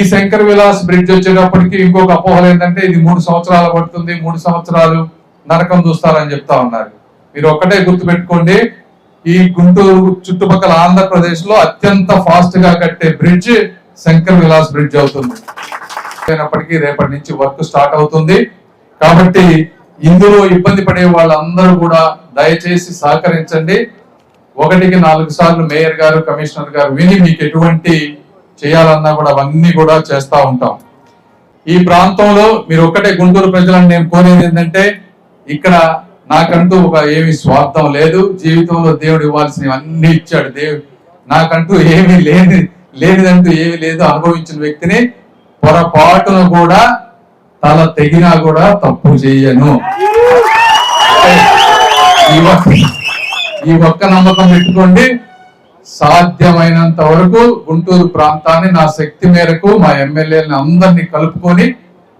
ఈ శంకర్ విలాస్ బ్రిడ్జ్ వచ్చేటప్పటికి ఇంకొక అపోహలు ఏంటంటే ఇది మూడు సంవత్సరాలు పడుతుంది మూడు సంవత్సరాలు నరకం చూస్తారని చెప్తా ఉన్నారు. మీరు ఒక్కటే గుర్తుపెట్టుకోండి ఈ గుంటూరు చుట్టుపక్కల ఆంధ్రప్రదేశ్లో అత్యంత ఫాస్ట్గా కట్టే బ్రిడ్జ్ శంకర్ విలాస్ బ్రిడ్జ్ అవుతుంది. అయినప్పటికీ రేపటి నుంచి వర్క్ స్టార్ట్ అవుతుంది. కాబట్టి ఇందులో ఇబ్బంది పడే వాళ్ళందరూ కూడా దయచేసి సహకరించండి. ఒకటికి నాలుగు సార్లు మేయర్ గారు కమిషనర్ గారు విని మీకు ఎటువంటి చేయాలన్నా కూడా అవన్నీ కూడా చేస్తూ ఉంటాం. ఈ ప్రాంతంలో మీరు ఒక్కటే గుంటూరు ప్రజలను నేను కోరేది ఏంటంటే ఇక్కడ నాకంటూ ఒక ఏమి స్వార్థం లేదు. జీవితంలో దేవుడు ఇవ్వాల్సినవి అన్ని ఇచ్చాడు. దేవుడు నాకంటూ ఏమీ లేని లేనిదంటూ ఏమీ లేదు అనుభవించిన వ్యక్తిని పొరపాటును కూడా తల తెగినా కూడా తప్పు చేయను. ఈ ఒక్క నమ్మకం పెట్టుకోండి. సాధ్యమైనంత వరకు గుంటూరు ప్రాంతాన్ని నా శక్తి మేరకు మా ఎమ్మెల్యేలను అందరినీ కలుపుకొని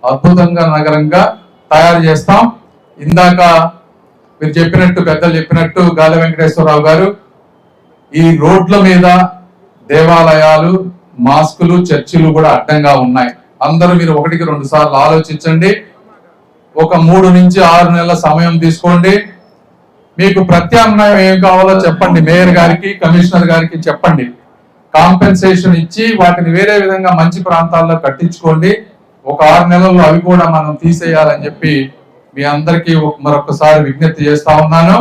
అద్భుతంగా నగరంగా తయారు చేస్తాం. ఇందాక మీరు చెప్పినట్టు పెద్దలు చెప్పినట్టు గాలి వెంకటేశ్వరరావు గారు ఈ రోడ్ల మీద దేవాలయాలు మాస్కులు చర్చిలు కూడా అడ్డంగా ఉన్నాయి. అందరూ మీరు ఒకటికి రెండు సార్లు ఆలోచించండి. ఒక మూడు నుంచి ఆరు నెలల సమయం తీసుకోండి. మీకు ప్రత్యామ్నాయం ఏం కావాలో చెప్పండి. మేయర్ గారికి కమిషనర్ గారికి చెప్పండి. కాంపెన్సేషన్ ఇచ్చి వాటిని వేరే విధంగా మంచి ప్రాంతాల్లో కట్టించుకోండి. ఒక ఆరు నెలల్లో అవి కూడా మనం తీసేయాలని చెప్పి మీ అందరికీ మరొకసారి విజ్ఞప్తి చేస్తా ఉన్నాను.